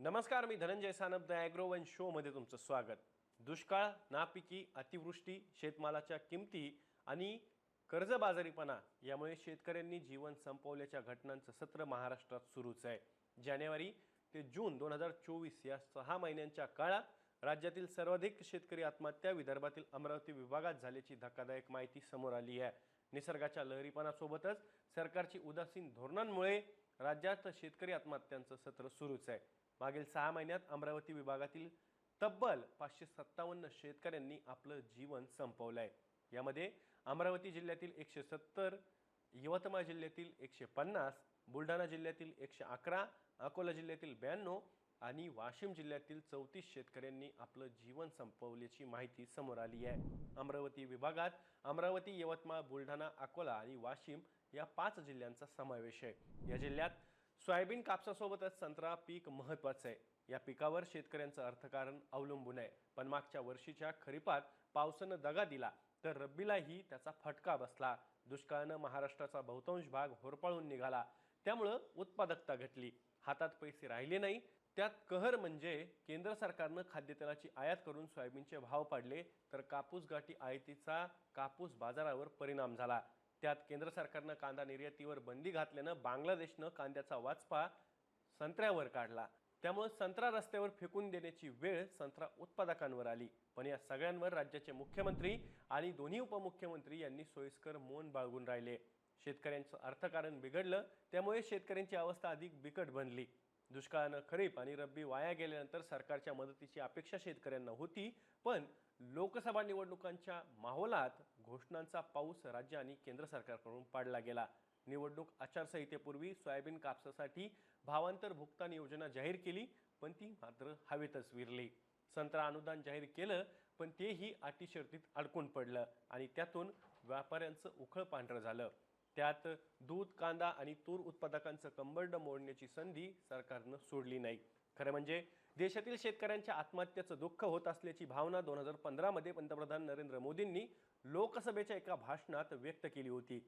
नमस्कार मी धनंजय सानप द ॲग्रोवन शोमध्ये तुमचं स्वागत. दुष्काळ नापिकी अतिवृष्टी शेतमालाच्या किमती आणि कर्जबाजारीपणा यामुळे शेतकऱ्यांनी जीवन संपवल्याच्या घटनांचं सत्र महाराष्ट्रात सुरूच आहे. जानेवारी ते जून दोन हजार चोवीस या सहा महिन्यांच्या काळात राज्यातील सर्वाधिक शेतकरी आत्महत्या विदर्भातील अमरावती विभागात झाल्याची धक्कादायक माहिती समोर आली आहे. निसर्गाच्या लहरीपणासोबतच सरकारची उदासीन धोरणांमुळे राज्यात शेतकरी आत्महत्यांचं सत्र सुरूच आहे. मागील सहा महिन्यात अमरावती विभागातील तब्बल पाचशे सत्तावन्न शेतकऱ्यांनी आपलं जीवन संपवलं आहे यामध्ये अमरावती जिल्ह्यातील एकशे सत्तर यवतमाळ जिल्ह्यातील एकशे पन्नास बुलढाणा जिल्ह्यातील एकशे अकरा अकोला जिल्ह्यातील ब्याण्णव आणि वाशिम जिल्ह्यातील चौतीस शेतकऱ्यांनी आपलं जीवन संपवल्याची माहिती समोर आली आहे. अमरावती विभागात अमरावती यवतमाळ बुलढाणा अकोला आणि वाशिम या पाच जिल्ह्यांचा समावेश आहे. या जिल्ह्यात सोयाबीन कापसासोबतच संत्रा पीक महत्त्वाचं आहे. या पिकावर शेतकऱ्यांचं अर्थकारण अवलंबून आहे. पण मागच्या वर्षीच्या खरीपात पावसानं दगा दिला तर रब्बीलाही त्याचा फटका बसला. दुष्काळानं महाराष्ट्राचा बहुतांश भाग होरपाळून निघाला. त्यामुळं उत्पादकता घटली. हातात पैसे राहिले नाही. त्यात कहर म्हणजे केंद्र सरकारनं खाद्यतेलाची आयात करून सोयाबीनचे भाव पाडले तर कापूस गाठी आयातीचा कापूस बाजारावर परिणाम झाला. त्यात केंद्र सरकारनं कांदा निर्यातीवर बंदी घातल्यानं बांगलादेशनं कांद्याचा वाचपा संत्र्यावर काढला. त्यामुळे संत्रा रस्त्यावर फेकून देण्याची वेळ संत्रा उत्पादकांवर आली. पण या सगळ्यांवर राज्याचे मुख्यमंत्री आणि दोन्ही उपमुख्यमंत्री यांनी सोयीस्कर मौन बाळगून राहिले. शेतकऱ्यांचं अर्थकारण बिघडलं त्यामुळे शेतकऱ्यांची अवस्था अधिक बिकट बनली. दुष्काळानं खरीप आणि रब्बी वाया गेल्यानंतर सरकारच्या मदतीची अपेक्षा शेतकऱ्यांना होती पण लोकसभा निवडणुकांच्या माहोलात घोषणांचा पाऊस राज्य आणि केंद्र सरकारकडून पाडला गेला. निवडणूक आचारसंहितेपूर्वी सोयाबीन कापसासाठी भावांतर भुगतान योजना जाहीर केली पण ती मात्र हवेतच विरली. संत्रा अनुदान जाहीर केलं पण तेही अटी शर्तीत अडकून पडलं आणि त्यातून व्यापाऱ्यांचं उखळ पांढरं झालं. त्यात दूध कांदा आणि तूर उत्पादकांचं कंबरड मोडण्याची संधी सरकारनं सोडली नाही. खरं म्हणजे देशातील शेतकऱ्यांच्या आत्महत्येचं दुःख होत असल्याची भावना दोन हजार पंधरामध्ये पंतप्रधान नरेंद्र मोदींनी लोकसभेच्या एका भाषणात व्यक्त केली होती.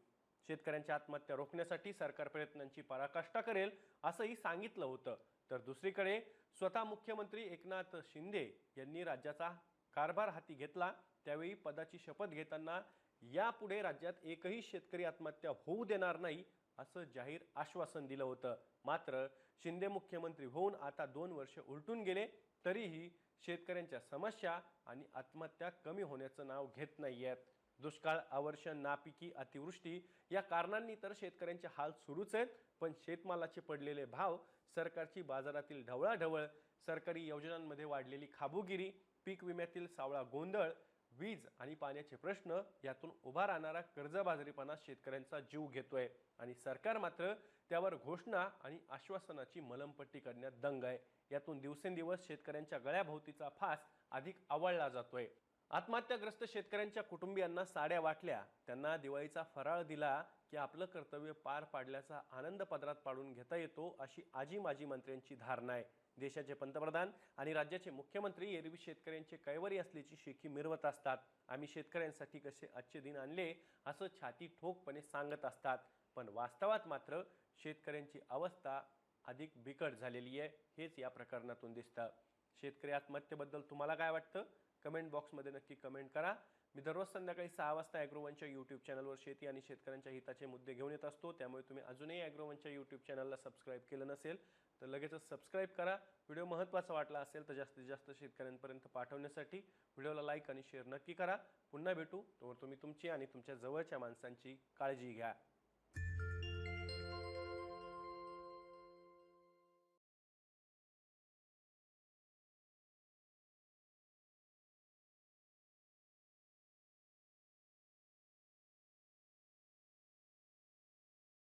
शेतकऱ्यांच्या आत्महत्या रोखण्यासाठी सरकार प्रयत्नांची पराकाष्ठा करेल असंही सांगितलं होतं. तर दुसरीकडे स्वतः मुख्यमंत्री एकनाथ शिंदे यांनी राज्याचा कारभार हाती घेतला. त्यावेळी पदाची शपथ घेताना यापुढे राज्यात एकही शेतकरी आत्महत्या होऊ देणार नाही असं जाहीर आश्वासन दिलं होतं. मात्र शिंदे मुख्यमंत्री होऊन आता दोन वर्ष उलटून गेले तरीही शेतकऱ्यांच्या समस्या आणि आत्महत्या कमी होण्याचं नाव घेत नाही आहेत दुष्काळ आवर्षण नापिकी अतिवृष्टी या कारणांनी तर शेतकऱ्यांचे हाल सुरूच आहेत पण शेतमालाचे पडलेले भाव सरकारची बाजारातील ढवळाढवळ सरकारी योजनांमध्ये वाढलेली खाबुगिरी पीक विम्यातील सावळा गोंधळ वीज आणि पाण्याचे प्रश्न यातून उभा राहणारा कर्जबाजारीपणा शेतकऱ्यांचा जीव घेतोय. आणि सरकार मात्र त्यावर घोषणा आणि आश्वासनाची मलमपट्टी करण्यात दंग आहे. यातून दिवसेंदिवस शेतकऱ्यांच्या गळ्याभोवतीचा फास अधिक आवळला जातोय. आत्महत्याग्रस्त शेतकऱ्यांच्या कुटुंबियांना साड्या वाटल्या. त्यांना दिवाळीचा फराळ दिला की आपलं कर्तव्य पार पाडल्याचा आनंद पदरात पाडून घेता येतो अशी आजी माजी मंत्र्यांची धारणा आहे. देशाचे पंतप्रधान आणि राज्याचे मुख्यमंत्री एरवी शेतकऱ्यांचे कैवारी असल्याची शेखी मिरवत असतात. आम्ही शेतकऱ्यांसाठी कसे आजचे दिन आणले असं छाती ठोकपणे सांगत असतात. पण वास्तवात मात्र शेतकऱ्यांची अवस्था अधिक बिकट झालेली आहे हेच या प्रकरणातून दिसतं. शेतकरी आत्महत्येबद्दल तुम्हाला काय वाटतं? कमेंट बॉक्समध्ये नक्की कमेंट करा. मी दररोज संध्याकाळी सहा वाजता ॲग्रोवनच्या यूट्यूब चॅनलवर शेती आणि शेतकऱ्यांच्या हिताचे मुद्दे घेऊन येत असतो. त्यामुळे तुम्ही अजूनही ॲग्रोवनच्या यूट्यूब चॅनलला सबस्क्राईब केलं नसेल तर लगेचच सबस्क्राईब करा. व्हिडिओ महत्त्वाचा वाटला असेल तर जास्तीत जास्त शेतकऱ्यांपर्यंत पाठवण्यासाठी व्हिडिओला लाईक आणि शेअर नक्की करा. पुन्हा भेटू. तोवर तुम्ही तुमची आणि तुमच्या जवळच्या माणसांची काळजी घ्या.